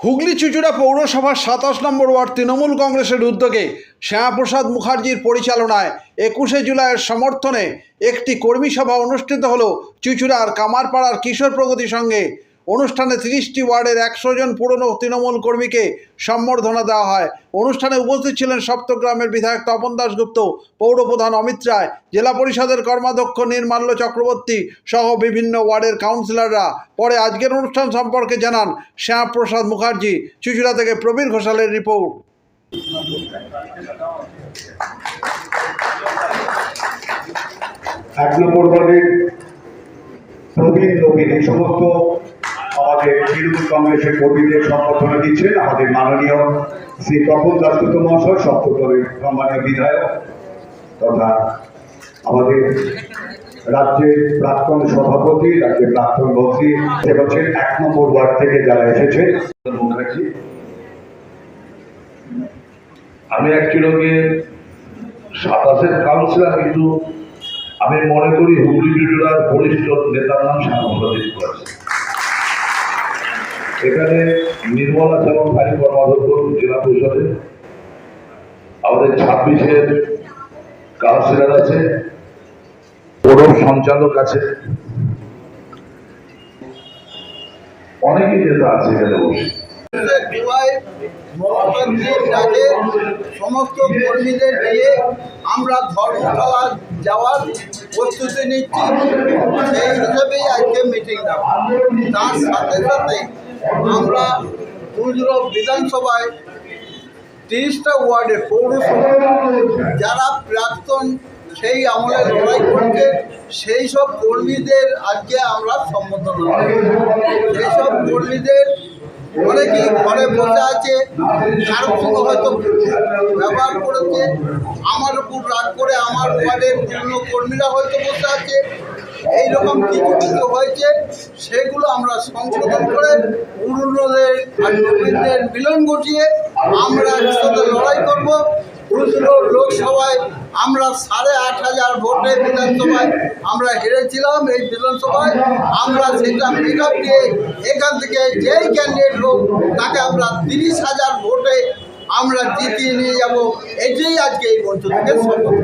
হুগলি চুচুড়া পৌরসভার সাতাশ নম্বর ওয়ার্ড তৃণমূল কংগ্রেসের উদ্যোগে শ্যামাপ্রসাদ মুখার্জির পরিচালনায় একুশে জুলাইয়ের সমর্থনে একটি কর্মী সভা অনুষ্ঠিত হল চুচুড়ার কামারপাড়ার কিশোর প্রগতি সঙ্গে। অনুষ্ঠানে তিরিশটি ওয়ার্ডের একশো জন পুরনো তৃণমূল কর্মীকে সম্বর্ধনা দেওয়া হয়। অনুষ্ঠানে উপস্থিত ছিলেন সপ্তগ্রামের বিধায়ক তপন দাশগুপ্ত, পৌরপ্রধান অমিত রায়, জেলা পরিষদের কর্মাধ্যক্ষ নির্মাল্য চক্রবর্তী সহ বিভিন্ন ওয়ার্ডের কাউন্সিলররা। পরে আজকের অনুষ্ঠান সম্পর্কে জানান শ্যামাপ্রসাদ মুখার্জি চুচুড়া থেকে প্রবীর ঘোষালের রিপোর্ট। এক নম্বর প্রবীণ নবীন, এই সমস্ত আমাদের তৃণমূল কংগ্রেসের কর্মীদের সম্বর্ধনা দিচ্ছেন আমাদের মাননীয় শ্রী তপন দাসগুপ্ত মহাশয় সপ্তদলের সম্মানীয় বিধায়ক তথা আমাদের রাজ্যের প্রাক্তন সভাপতি, রাজ্যের প্রাক্তন মন্ত্রী, সে হচ্ছেন এক নম্বর ওয়ার্ড থেকে যারা এসেছে আমি অ্যাকচুয়ালি সাতাশের কাউন্সিলর কিন্তু আমি মনে করি হুগলি জেলার বরিষ্ঠ নেতার নাম শ্যামপ্রসাদ করেছে। এখানে নির্মলা যেমন ভাই কর্মাধ্যক্ষ জেলা পরিষদে আমাদের ছাব্বিশের কাউন্সিলর আছে পৌর সঞ্চালক আছে। অনেকেই নেতা আছে এখানে বসে। সমস্ত কর্মীদের নিয়ে আমরা ধর্মতলা যাওয়ার প্রস্তুতি নিচ্ছি। সেই আজকে তার সাথে সাথে আমরা কুজরো বিধানসভায় তিরিশটা ওয়ার্ডে পৌরসভা। যারা প্রাক্তন সেই আমলে লড়াই করছে, সেই সব কর্মীদের আজকে আমরা সম্বোধনা সেই সব কর্মীদের অনেকেই ঘরে বসে আছে, কারোর সঙ্গে হয়তো ব্যবহার করেছে, আমার উপর রাগ করে আমার ওয়ার্ডের পুরনো কর্মীরা হয়তো বসে আছে। এইরকম কিছু কিছু হয়েছে, সেগুলো আমরা সংশোধন করে পুরনোদের আর নবীনদের মিলন ঘটিয়ে আমরা একসাথে লড়াই করব। লোকসভায় আমরা সাড়ে আট হাজার ভোটে বিধানসভায় আমরা হেরেছিলাম এই বিধানসভায়। আমরা সেটা আপ দিয়ে এখান থেকে যেই ক্যান্ডিডেট হোক, তাকে আমরা তিরিশ হাজার ভোটে আমরা জিতিয়ে নিয়ে যাব। এটাই আজকে এই মঞ্চ থেকে সম্ভব।